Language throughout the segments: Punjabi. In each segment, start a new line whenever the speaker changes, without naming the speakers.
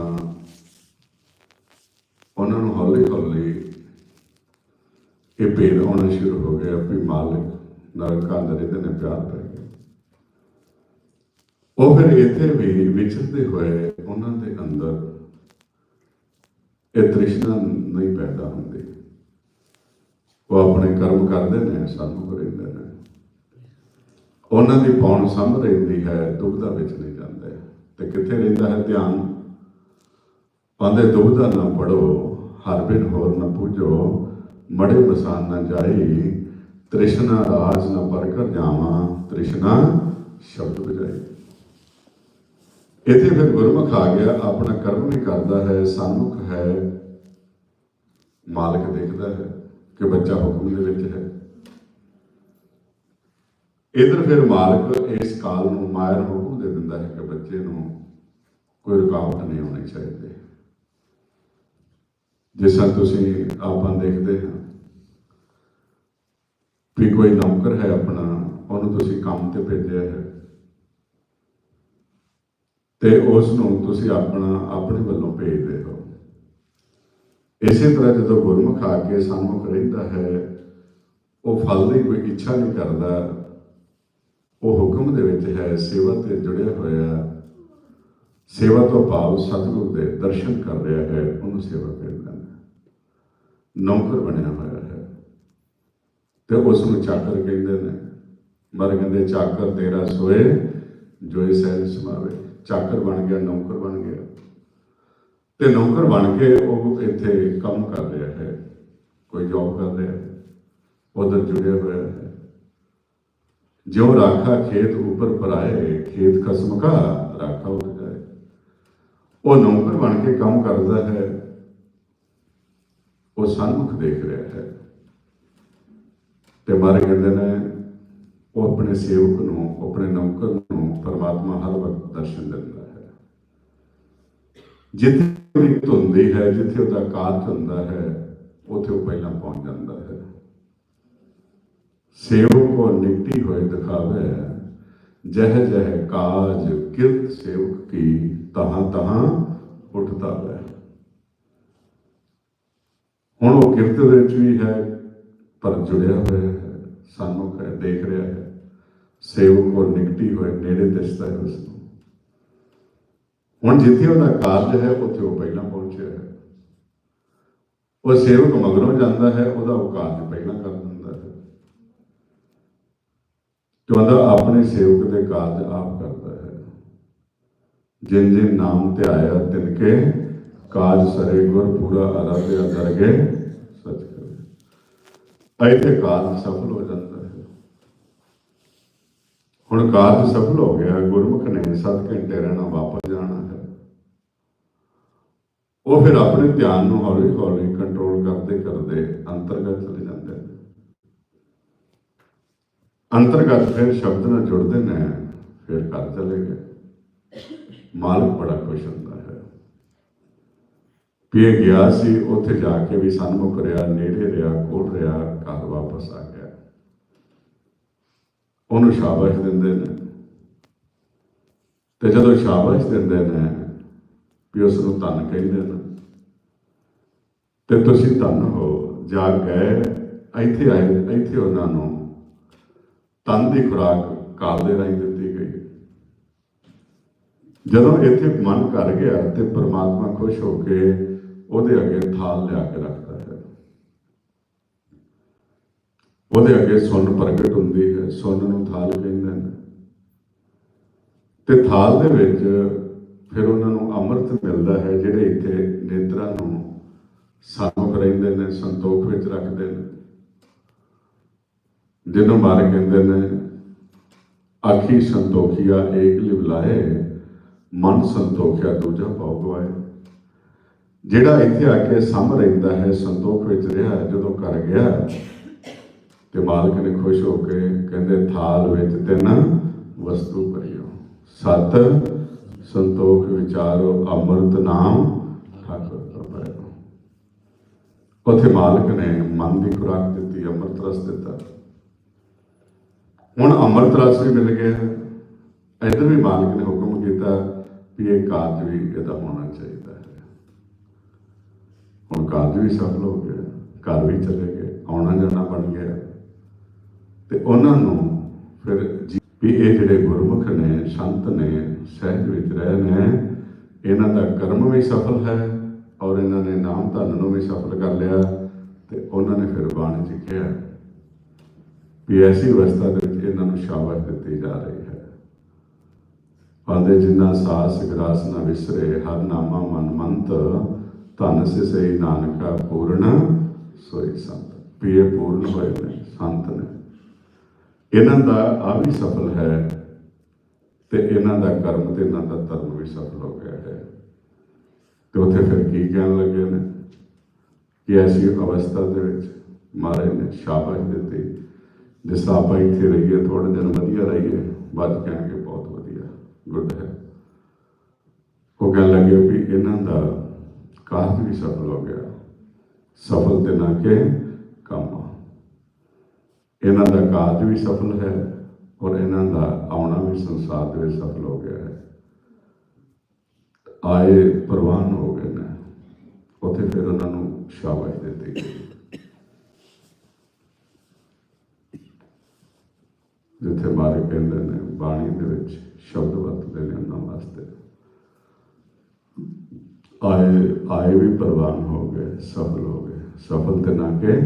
ਆਪਣਾ ਉਹਨਾਂ ਨੂੰ ਹੌਲੀ ਹੌਲੀ ਇਹ ਭੇਦ ਆਉਣਾ ਸ਼ੁਰੂ ਹੋ ਗਿਆ ਵੀ ਮਾਲਕ ਨਰਕਾਂ ਦੇ ਇਹਦੇ ਨੇ ਪਿਆਰ ਪੈ ਗਿਆ। ਉਹ ਫਿਰ ਇੱਥੇ ਵੀ ਵਿਚਰਦੇ ਹੋਏ ਉਹਨਾਂ ਦੇ ਅੰਦਰ ਇਹ ਤ੍ਰਿਸ਼ਨਾ ਨਹੀਂ ਪੈਦਾ ਹੁੰਦੀ। ਉਹ ਆਪਣੇ ਕਰਮ ਕਰਦੇ ਨੇ, ਸਾਨੂੰ ਰਹਿੰਦੇ ਨੇ। ਉਹਨਾਂ ਦੀ ਪੌਣ ਸੰਭ ਰਹਿੰਦੀ ਹੈ ਦੁਬਦਾ ਵਿੱਚ ਨਹੀਂ ਜਾਂਦਾ। ਤੇ ਕਿੱਥੇ ਰਹਿੰਦਾ ਹੈ ਧਿਆਨ? ਪਾਉਂਦੇ ਦੁਬਦਾ ਨਾ ਪੜੋ, ਹਰ ਬਿਨ ਹੋਰ ਨਾ ਪੂਜੋ, ਮੜੇ ਮਸਾਨ ਨਾ ਜਾਈ ਤ੍ਰਿਸ਼ਨਾ ਰਾਜ ਨਾ ਪਰਕਰ ਜਾਵਾਂ, ਤ੍ਰਿਸ਼ਨਾ ਸ਼ਬਦ ਬਜਾਈ ਇੱਥੇ ਫਿਰ ਗੁਰਮੁਖ ਆ ਗਿਆ, ਆਪਣਾ ਕਰਮ ਵੀ ਕਰਦਾ ਹੈ, ਸਨਮੁਖ ਹੈ, ਮਾਲਕ ਦੇਖਦਾ ਹੈ ਕਿ ਬੱਚਾ ਹੁਕਮ ਦੇ ਵਿੱਚ ਹੈ। ਇਧਰ ਫਿਰ ਮਾਲਕ ਇਸ ਕਾਲ ਨੂੰ ਮਾਇਰ ਹੁਕਮ ਦੇ ਦਿੰਦਾ ਹੈ ਕਿ ਬੱਚੇ ਨੂੰ ਕੋਈ ਰੁਕਾਵਟ ਨਹੀਂ ਹੋਣੀ ਚਾਹੀਦੀ। ਜਿਸ ਤਰ੍ਹਾਂ ਤੁਸੀਂ ਆਪਾਂ ਦੇਖਦੇ ਹਾਂ ਵੀ ਕੋਈ ਨੌਕਰ ਹੈ ਆਪਣਾ, ਉਹਨੂੰ ਤੁਸੀਂ ਕੰਮ ਤੇ ਭੇਜਿਆ ਹੈ ਤੇ ਉਸ ਨੂੰ ਤੁਸੀਂ ਆਪਣਾ, ਆਪਣੇ ਵੱਲੋਂ ਭੇਜਦੇ ਹੋ। ਇਸੇ ਤਰ੍ਹਾਂ ਜਦੋਂ ਗੁਰਮੁਖ ਆ ਕੇ ਸਾਹਮਣੇ ਰਹਿੰਦਾ ਹੈ, ਉਹ ਫਲ ਦੀ ਕੋਈ ਇੱਛਾ ਨਹੀਂ ਕਰਦਾ। ਉਹ ਹੁਕਮ ਦੇ ਵਿੱਚ ਹੈ, ਸੇਵਾ ਤੇ ਜੁੜਿਆ ਹੋਇਆ, ਸੇਵਾ ਤੋਂ ਭਾਵ ਸਤਿਗੁਰੂ ਦੇ ਦਰਸ਼ਨ ਕਰ ਰਿਹਾ ਹੈ, ਉਹਨੂੰ ਸੇਵਾ ਕਹਿੰਦਾ ਨੌਕਰ ਬਣਿਆ ਹੋਇਆ ਹੈ। ਤੇ ਉਸ ਨੂੰ ਚਾਕਰ ਕਹਿੰਦੇ ਨੇ। ਮਰ ਕਹਿੰਦੇ, ਚਾਕਰ ਤੇਰਾ ਸੋਏ ਜੋਈ ਸਹਿਜ ਸਮਾਵੇ। ਚਾਕਰ ਬਣ ਗਿਆ, ਨੌਕਰ ਬਣ ਗਿਆ। ਤੇ ਨੌਕਰ ਬਣ ਕੇ ਉਹ ਇੱਥੇ ਕੰਮ ਕਰ ਰਿਹਾ ਹੈ। ਕੋਈ ਜੌਬ ਕਰ ਰਿਹਾ ਹੈ। ਉਧਰ ਜੁੜਿਆ ਹੋਇਆ ਹੈ। ਜੋ ਰਾਖਾ ਖੇਤ ਉੱਪਰ ਪਰਾਏ ਖੇਤ ਖਸਮ ਕਾ ਰਾਖਾ ਹੋ ਜਾਏ। ਉਹ ਨੌਕਰ ਬਣ ਕੇ ਕੰਮ ਕਰਦਾ ਹੈ। ਉਹ ਸਨਮੁਖ ਦੇਖ ਰਿਹਾ ਹੈ ਤੇ ਮਾਰੇ ਕਹਿੰਦੇ ਨੇ, ਉਹ ਆਪਣੇ ਸੇਵਕ ਨੂੰ, ਆਪਣੇ ਨੌਕਰ ਨੂੰ ਪਰਮਾਤਮਾ ਹਰ ਵਕਤ ਦਰਸ਼ਨ ਦਿੰਦਾ ਹੈ। ਜਿੱਥੇ ਉਹਦੀ ਧੁੰਦੀ ਹੈ, ਜਿੱਥੇ ਉਹਦਾ ਕਾਰਜ ਹੁੰਦਾ ਹੈ, ਉੱਥੇ ਉਹ ਪਹਿਲਾਂ ਪਹੁੰਚ ਜਾਂਦਾ ਹੈ। ਸੇਵਕ ਕੋ ਨਿਕਟੀ ਹੋਏ ਦਿਖਾਵੇ, ਜਹ ਜਹ ਕਾਜ ਕਿਰਤ ਸੇਵਕ ਕੀ, ਤਹਾਂ ਤਹਾਂ ਉੱਠਦਾ ਹੈ ਹੁਣ ਉਹ ਕਿਰਤ ਦੇ ਵਿੱਚ ਵੀ ਹੈ, ਪਰ ਜੁੜਿਆ ਹੋਇਆ ਹੈ, ਸਾਨੂੰ ਦੇਖ ਰਿਹਾ ਹੈ। ਸੇਵਕ ਕੋ ਨਿਕਟੀ ਹੋਏ, ਨੇੜੇ ਦਿਸਦਾ ਹੈ ਉਸ ਨੂੰ ਹੁਣ ਜਿੱਥੇ ਉਹਦਾ ਕਾਰਜ ਹੈ, ਉੱਥੇ ਉਹ ਪਹਿਲਾਂ ਪਹੁੰਚਿਆ ਹੈ। ਉਹ ਸੇਵਕ ਮਗਰੋਂ ਜਾਂਦਾ ਹੈ, ਉਹਦਾ ਉਹ ਕਾਰਜ ਪਹਿਲਾਂ ਕਰ ਦਿੰਦਾ ਹੈ। ਕਹਿੰਦਾ ਆਪਣੇ ਸੇਵਕ ਦੇ ਕਾਰਜ ਆਪ ਕਰਦਾ ਹੈ। ਜਿਨ ਜਿਨ ਨਾਮ ਤੇ ਆਇਆ, ਤਿਨ ਕੇ ਕਾਜ ਸਰੇ ਗੁਰ ਪੂਰਾ ਅਰਾਧਿਆ ਦਰਗੇ ਸਚ ਕਰੇ ਇੱਥੇ ਕਾਰਜ ਸਫਲ ਹੋ ਜਾਂਦਾ ਹੈ ਹੁਣ ਕਾਰਜ ਸਫਲ ਹੋ ਗਿਆ ਗੁਰਮੁਖ ਨੇ 7 ਘੰਟੇ ਰਹਿਣਾ, ਵਾਪਸ ਜਾਣਾ ਹੈ। ਉਹ ਫਿਰ ਆਪਣੇ ਧਿਆਨ ਨੂੰ ਹੌਲੀ ਹੌਲੀ ਕੰਟਰੋਲ ਕਰਦੇ ਕਰਦੇ ਅੰਤਰਗਤ ਚਲੇ ਜਾਂਦੇ ਨੇ। ਅੰਤਰਗਤ ਫਿਰ ਸ਼ਬਦ ਨਾਲ ਜੁੜਦੇ ਨੇ, ਫਿਰ ਘਰ ਚਲੇ ਗਏ। ਮਾਲਕ ਬੜਾ ਖੁਸ਼ ਹੁੰਦਾ। ਇਹ ਗਿਆ ਸੀ, ਉੱਥੇ ਜਾ ਕੇ ਵੀ ਸਨਮੁਖ ਰਿਹਾ ਨੇੜੇ ਰਿਹਾ, ਕੋਲ ਰਿਹਾ, ਘਰ ਵਾਪਸ ਆ ਗਿਆ। ਉਹਨੂੰ ਸ਼ਾਬਾਸ਼ ਦਿੰਦੇ ਨੇ। ਤੇ ਜਦੋਂ ਸ਼ਾਬਾਸ਼ ਦਿੰਦੇ ਨੇ ਵੀ ਉਸ ਨੂੰ ਧੰਨ ਕਹਿੰਦੇ ਨੇ, ਤੇ ਤੁਸੀਂ ਧੰਨ ਹੋ, ਜਾ ਗਏ ਇੱਥੇ ਆਏ, ਇੱਥੇ ਉਹਨਾਂ ਨੂੰ ਤਨ ਦੀ ਖੁਰਾਕ ਕਾਲ ਦੇ ਰਾਹੀਂ ਦਿੱਤੀ ਗਈ। ਜਦੋਂ ਇੱਥੇ ਮਨ ਕਰ ਗਿਆ ਤੇ ਪ੍ਰਮਾਤਮਾ ਖੁਸ਼ ਹੋ ਕੇ ਉਹਦੇ ਅੱਗੇ ਥਾਲ ਲਿਆ ਕੇ ਰੱਖਦਾ ਹੈ। ਉਹਦੇ ਅੱਗੇ ਸੁੰਨ ਪ੍ਰਗਟ ਹੁੰਦੀ ਹੈ, ਸੁੰਨ ਨੂੰ ਥਾਲ ਕਹਿੰਦੇ ਨੇ ਤੇ ਥਾਲ ਦੇ ਵਿੱਚ ਫਿਰ ਉਹਨਾਂ ਨੂੰ ਅੰਮ੍ਰਿਤ ਮਿਲਦਾ ਹੈ, ਜਿਹੜੇ ਇੱਥੇ ਨੇਤਰਾਂ ਨੂੰ ਸਾਮਕ ਰਹਿੰਦੇ ਨੇ, ਸੰਤੋਖ ਵਿੱਚ ਰੱਖਦੇ ਨੇ। ਜਿਹਨੂੰ ਮਾਰੇ ਕਹਿੰਦੇ ਨੇ ਆਖੀ ਸੰਤੋਖੀਆ ਏਕ ਲਿਵਲਾਏ ਮਨ ਸੰਤੋਖਿਆ ਦੂਜਾ ਪਾਉ ਗਵਾਏ। ਜਿਹੜਾ ਇੱਥੇ ਆ ਕੇ ਸਮ ਰਹਿੰਦਾ ਹੈ, ਸੰਤੋਖ ਵਿੱਚ ਰਿਹਾ ਜਦੋਂ ਘਰ ਗਿਆ ਤੇ ਮਾਲਕ ਨੇ ਖੁਸ਼ ਹੋ ਕੇ ਕਹਿੰਦੇ, ਥਾਲ ਵਿੱਚ ਤਿੰਨ ਵਸਤੂ ਭਰੀਓ। ਸਤ ਸੰਤੋਖ ਵਿਚਾਰੋ, ਅੰਮ੍ਰਿਤ ਨਾਮ ਠਾਕੁਰ ਪ੍ਰਭਾਇਓ ਉਥੇ ਮਾਲਕ ਨੇ ਮਨ ਦੀ ਖੁਰਾਕ ਦਿੱਤੀ, ਅੰਮ੍ਰਿਤ ਰਸ ਦਿੱਤਾ। ਹੁਣ ਅੰਮ੍ਰਿਤ ਰਸ ਵੀ ਮਿਲ ਗਿਆ। ਇੱਧਰ ਵੀ ਮਾਲਕ ਨੇ ਹੁਕਮ ਕੀਤਾ ਵੀ ਇਹ ਕਾਰਜ ਵੀ ਇਹਦਾ ਹੋਣਾ ਚਾਹੀਦਾ। ਕਾਰਜ ਵੀ ਸਫਲ ਹੋ ਗਿਆ, ਘਰ ਵੀ ਚਲੇ ਗਏ, ਆਉਣਾ ਜਾਣਾ ਬਣ ਗਿਆ। ਤੇ ਉਹਨਾਂ ਨੂੰ ਫਿਰ ਵੀ ਇਹ ਜਿਹੜੇ ਗੁਰਮੁਖ ਨੇ, ਸੰਤ ਨੇ, ਸਹਿਜ ਵਿੱਚ ਰਹੇ ਨੇ, ਇਹਨਾਂ ਦਾ ਕਰਮ ਵੀ ਸਫਲ ਹੈ ਔਰ ਇਹਨਾਂ ਨੇ ਨਾਮ ਧਨ ਨੂੰ ਵੀ ਸਫਲ ਕਰ ਲਿਆ ਤੇ ਉਹਨਾਂ ਨੇ ਫਿਰ ਬਾਣੀ ਚ ਕਿਹਾ ਵੀ ਐਸੀ ਅਵਸਥਾ ਦੇ ਵਿੱਚ ਇਹਨਾਂ ਨੂੰ ਸ਼ਾਬਾਸ਼ ਦਿੱਤੀ ਜਾ ਰਹੀ ਹੈ। ਪਾਉਂਦੇ ਜਿੰਨਾ ਸਾਸ ਗਰਾਸ ਨਾ ਵਿਸਰੇ, ਹਰ ਨਾਮਾ ਮਨ ਮੰਤ ਧਨ ਸਿਸਈ ਨਾਨਕਾ ਪੂਰਨ ਸੋਈ ਸੰਤ, ਪੀਏ ਪੂਰਨ ਹੋਏ ਨੇ, ਸੰਤ ਨੇ। ਇਹਨਾਂ ਦਾ ਆ ਵੀ ਸਫਲ ਹੈ ਤੇ ਇਹਨਾਂ ਦਾ ਕਰਮ ਤੇ ਇਹਨਾਂ ਦਾ ਧਰਮ ਵੀ ਸਫਲ ਹੋ ਗਿਆ ਹੈ। ਤੇ ਉੱਥੇ ਫਿਰ ਕੀ ਕਹਿਣ ਲੱਗੇ ਨੇ? ਕਿ ਐਸੀ ਅਵਸਥਾ ਦੇ ਵਿੱਚ ਮਹਾਰਾਜ ਨੇ ਸ਼ਾਬਾਸ਼ ਦਿੱਤੀ ਜਿਸ ਆਪਾਂ ਇੱਥੇ ਰਹੀਏ ਥੋੜੇ ਦਿਨ ਵਧੀਆ ਰਹੀਏ ਬਾਅਦ ਕਹਿਣਗੇ ਬਹੁਤ ਵਧੀਆ, ਗੁੱਡ ਹੈ। ਉਹ ਕਹਿਣ ਲੱਗੇ ਵੀ ਇਹਨਾਂ ਦਾ ਕਾਰਜ ਵੀ ਸਫਲ ਹੋ ਗਿਆ। ਸਫਲ ਤੇ ਨਾ ਕਿ ਕੰਮ। ਇਹਨਾਂ ਦਾ ਕਾਰਜ ਵੀ ਸਫਲ ਹੈ ਔਰ ਇਹਨਾਂ ਦਾ ਆਉਣਾ ਵੀ ਸੰਸਾਰ ਦੇ ਵਿੱਚ ਸਫਲ ਹੋ ਗਿਆ ਹੈ। ਆਏ ਪ੍ਰਵਾਨ ਹੋ ਗਏ ਨੇ। ਉੱਥੇ ਫਿਰ ਉਹਨਾਂ ਨੂੰ ਸ਼ਾਬਾਸ਼ ਦਿੱਤੀ ਗਈ। ਜਿੱਥੇ ਮਾਰੇ ਕਹਿੰਦੇ ਨੇ, ਬਾਣੀ ਦੇ ਵਿੱਚ ਸ਼ਬਦ ਵਰਤਦੇ ਨੇ ਉਹਨਾਂ ਵਾਸਤੇ। ਆਏ ਆਏ ਵੀ ਪ੍ਰਵਾਨ ਹੋ ਗਏ, ਸਫਲ ਹੋ ਗਏ। ਸਫਲ ਤੇ ਨਾ ਕਿ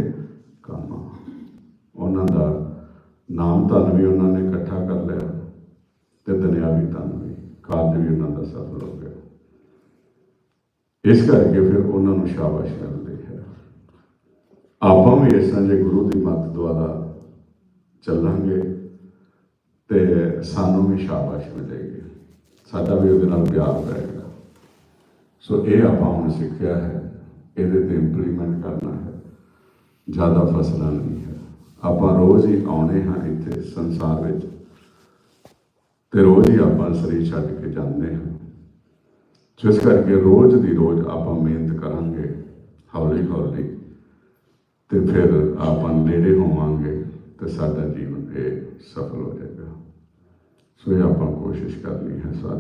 ਕੰਮ ਉਹਨਾਂ ਦਾ ਨਾਮ ਧਨ ਵੀ ਉਹਨਾਂ ਨੇ ਇਕੱਠਾ ਕਰ ਲਿਆ ਤੇ ਦੁਨਿਆਵੀ ਧਨ ਵੀ, ਕਾਰਜ ਵੀ ਉਹਨਾਂ ਦਾ ਸਫਲ ਹੋ ਗਿਆ। ਇਸ ਕਰਕੇ ਫਿਰ ਉਹਨਾਂ ਨੂੰ ਸ਼ਾਬਾਸ਼ ਮਿਲਦੀ ਹੈ। ਆਪਾਂ ਵੀ ਇਸ ਤਰ੍ਹਾਂ ਜੇ ਗੁਰੂ ਦੀ ਮੱਤ ਦੁਆਰਾ ਚੱਲਾਂਗੇ ਤੇ ਸਾਨੂੰ ਵੀ ਸ਼ਾਬਾਸ਼ ਮਿਲੇਗੀ। ਸਾਡਾ ਵੀ ਉਹਦੇ ਨਾਲ ਪਿਆਰ ਰਹੇਗਾ ਸੋ ਇਹ ਆਪਾਂ ਹੁਣ ਸਿੱਖਿਆ ਹੈ, ਇਹਦੇ ਤੇ ਇੰਪਲੀਮੈਂਟ ਕਰਨਾ ਹੈ। ਜ਼ਿਆਦਾ ਫਸਲਾ ਨਹੀਂ ਹੈ। ਆਪਾਂ ਰੋਜ਼ ਹੀ ਆਉਣੇ ਹਾਂ ਇੱਥੇ ਸੰਸਾਰ ਵਿੱਚ। ਤੇ ਰੋਜ਼ ਹੀ ਆਪਾਂ ਸਰੀਰ ਛੱਡ ਕੇ ਜਾਂਦੇ ਹਾਂ। ਜਿਸ ਕਰਕੇ ਰੋਜ਼ ਦੀ ਰੋਜ਼ ਆਪਾਂ ਮਿਹਨਤ ਕਰਾਂਗੇ, ਹੌਲੀ ਹੌਲੀ। ਤੇ ਫਿਰ ਆਪਾਂ ਨੇੜੇ ਹੋਵਾਂਗੇ ਤੇ ਸਾਡਾ ਜੀਵਨ ਇਹ ਸਫਲ ਹੋ ਜਾਏਗਾ। ਸੋ, ਇਹ ਆਪਾਂ ਕੋਸ਼ਿਸ਼ ਕਰਨੀ ਹੈ ਸਾਰੇ